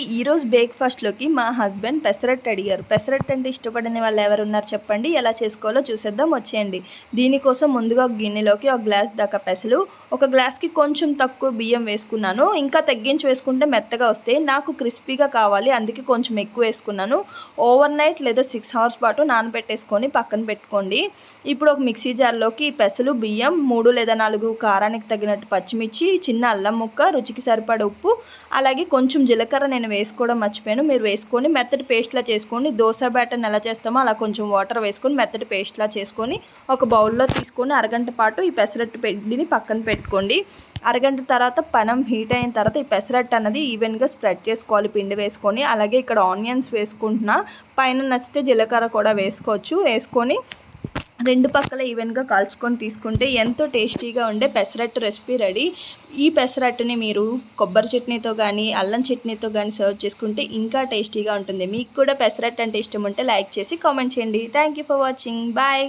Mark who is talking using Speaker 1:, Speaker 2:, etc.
Speaker 1: ఈరోజు బ్రేక్ఫాస్ట్లోకి మా హస్బెండ్ పెసరట్టు అడిగారు. పెసరట్టు అంటే ఇష్టపడని వాళ్ళు ఎవరు ఉన్నారు చెప్పండి. ఎలా చేసుకోవాలో చూసేద్దాం. వచ్చేయండి. దీనికోసం ముందుగా గిన్నెలోకి ఒక గ్లాస్ దాకా పెసలు ఒక గ్లాస్కి కొంచెం తక్కువ బియ్యం వేసుకున్నాను. ఇంకా తగ్గించి వేసుకుంటే మెత్తగా వస్తాయి. నాకు క్రిస్పీగా కావాలి అందుకే కొంచెం ఎక్కువ వేసుకున్నాను. ఓవర్ నైట్ లేదా సిక్స్ అవర్స్ పాటు నానబెట్టేసుకొని పక్కన పెట్టుకోండి. ఇప్పుడు ఒక మిక్సీ జార్లోకి పెసలు బియ్యం మూడు లేదా నాలుగు కారానికి తగినట్టు పచ్చిమిర్చి చిన్న అల్లం ముక్క రుచికి సరిపడ ఉప్పు అలాగే కొంచెం జీలకర్ర నేను వేసుకోవడం మర్చిపోయాను. మీరు వేసుకొని మెత్తటి పేస్ట్లా చేసుకోండి. దోశ బ్యాటర్ని ఎలా చేస్తామో అలా కొంచెం వాటర్ వేసుకొని మెత్తటి పేస్ట్లా చేసుకొని ఒక బౌల్లో తీసుకొని అరగంట పాటు ఈ పెసరట్టు పిండిని పక్కన పెట్టుకోండి. అరగంట తర్వాత పనం హీట్ అయిన తర్వాత ఈ పెసరట్టు అన్నది ఈవెన్గా స్ప్రెడ్ చేసుకోవాలి. పిండి వేసుకొని అలాగే ఇక్కడ ఆనియన్స్ వేసుకుంటున్నా. పైన నచ్చితే జీలకర్ర కూడా వేసుకోవచ్చు. వేసుకొని రెండు పక్కల ఈవెన్గా కాల్చుకొని తీసుకుంటే ఎంతో టేస్టీగా ఉండే పెసరట్టు రెసిపీ రెడీ. ఈ పెసరట్టుని మీరు కొబ్బరి చట్నీతో కానీ అల్లం చట్నీతో కానీ సర్వ్ చేసుకుంటే ఇంకా టేస్టీగా ఉంటుంది. మీకు కూడా పెసరట్టు అంటే ఇష్టం ఉంటే లైక్ చేసి కామెంట్ చేయండి. Thank you for watching. Bye.